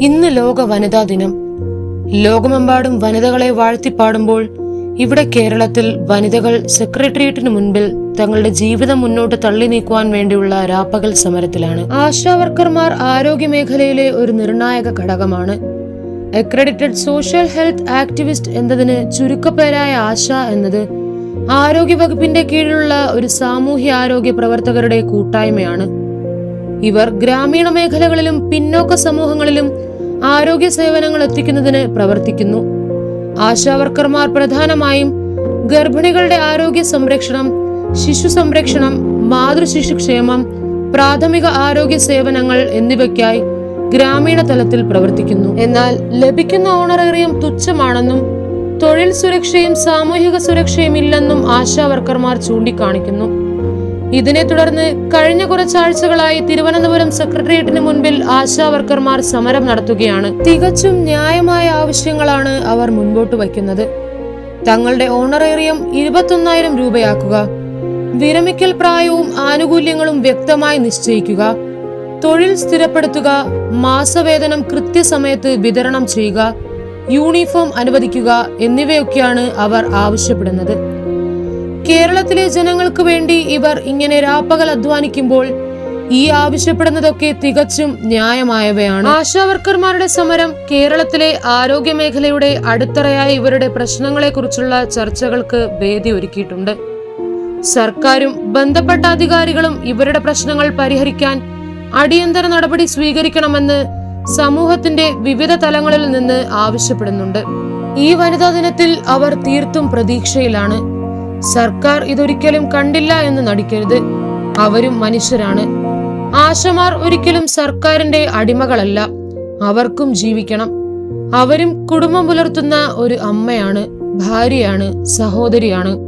ഇന്ന് ലോക വനിതാ ദിനം. ലോകമെമ്പാടും വനിതകളെ വാഴ്ത്തിപ്പാടുമ്പോൾ ഇവിടെ കേരളത്തിൽ വനിതകൾ സെക്രട്ടേറിയറ്റിന് മുൻപിൽ തങ്ങളുടെ ജീവിതം മുന്നോട്ട് തള്ളി നീക്കുവാൻ വേണ്ടിയുള്ള രാപ്പകൽ സമരത്തിലാണ്. ആശാവർക്കർമാർ ആരോഗ്യ മേഖലയിലെ ഒരു നിർണായക ഘടകമാണ്. അക്രഡിറ്റഡ് സോഷ്യൽ ഹെൽത്ത് ആക്ടിവിസ്റ്റ് എന്നതിന് ചുരുക്കപ്പേരായ ആശ എന്നത് ആരോഗ്യ വകുപ്പിന്റെ കീഴിലുള്ള ഒരു സാമൂഹ്യ ആരോഗ്യ പ്രവർത്തകരുടെ കൂട്ടായ്മയാണ്. ഇവർ ഗ്രാമീണ മേഖലകളിലും പിന്നോക്ക സമൂഹങ്ങളിലും ആരോഗ്യ സേവനങ്ങൾ എത്തിക്കുന്നതിന് പ്രവർത്തിക്കുന്നു. ആശാവർക്കർമാർ പ്രധാനമായും ഗർഭിണികളുടെ ആരോഗ്യ സംരക്ഷണം ശിശു സംരക്ഷണം മാതൃശിശു ക്ഷേമം പ്രാഥമിക ആരോഗ്യ സേവനങ്ങൾ എന്നിവയ്ക്കായി ഗ്രാമീണ തലത്തിൽ പ്രവർത്തിക്കുന്നു. എന്നാൽ ലഭിക്കുന്ന ഓണറേറിയം തുച്ഛമാണെന്നും തൊഴിൽ സുരക്ഷയും സാമൂഹിക സുരക്ഷയും ഇല്ലെന്നും ആശാവർക്കർമാർ ചൂണ്ടിക്കാണിക്കുന്നു. ഇതിനെ തുടർന്ന് കഴിഞ്ഞ കുറച്ചാഴ്ചകളായി തിരുവനന്തപുരം സെക്രട്ടേറിയറ്റിന് മുൻപിൽ ആശാവർക്കർമാർ സമരം നടത്തുകയാണ്. തികച്ചും ന്യായമായ ആവശ്യങ്ങളാണ് അവർ മുൻപോട്ട് വയ്ക്കുന്നത്. തങ്ങളുടെ ഓണറേറിയം ഇരുപത്തൊന്നായിരം രൂപയാക്കുക വിരമിക്കൽ പ്രായവും ആനുകൂല്യങ്ങളും വ്യക്തമായി നിശ്ചയിക്കുക തൊഴിൽ സ്ഥിരപ്പെടുത്തുക മാസവേതനം കൃത്യസമയത്ത് വിതരണം ചെയ്യുക യൂണിഫോം അനുവദിക്കുക എന്നിവയൊക്കെയാണ് അവർ ആവശ്യപ്പെടുന്നത്. കേരളത്തിലെ ജനങ്ങൾക്ക് വേണ്ടി ഇവർ ഇങ്ങനെ രാപ്പകൽ അധ്വാനിക്കുമ്പോൾ ഈ ആവശ്യപ്പെടുന്നതൊക്കെ തികച്ചും ന്യായമായവയാണ്. ആശാവർക്കർമാരുടെ സമരം കേരളത്തിലെ ആരോഗ്യ മേഖലയുടെ അടിത്തറയായ ഇവരുടെ പ്രശ്നങ്ങളെക്കുറിച്ചുള്ള ചർച്ചകൾക്ക് വേദി ഒരുക്കിയിട്ടുണ്ട്. സർക്കാരും ബന്ധപ്പെട്ട അധികാരികളും ഇവരുടെ പ്രശ്നങ്ങൾ പരിഹരിക്കാൻ അടിയന്തര നടപടി സ്വീകരിക്കണമെന്ന് സമൂഹത്തിന്റെ വിവിധ തലങ്ങളിൽ നിന്ന് ആവശ്യപ്പെടുന്നുണ്ട്. ഈ വനിതാ ദിനത്തിൽ അവർ തീർത്തും പ്രതീക്ഷയിലാണ്. സർക്കാർ ഇതൊരിക്കലും കണ്ടില്ല എന്ന് നടിക്കരുത്. അവരും മനുഷ്യരാണ്. ആശമാർ ഒരിക്കലും സർക്കാരിന്റെ അടിമകളല്ല. അവർക്കും ജീവിക്കണം. അവരും കുടുംബം പുലർത്തുന്ന ഒരു അമ്മയാണ് ഭാര്യയാണ് സഹോദരിയാണ്.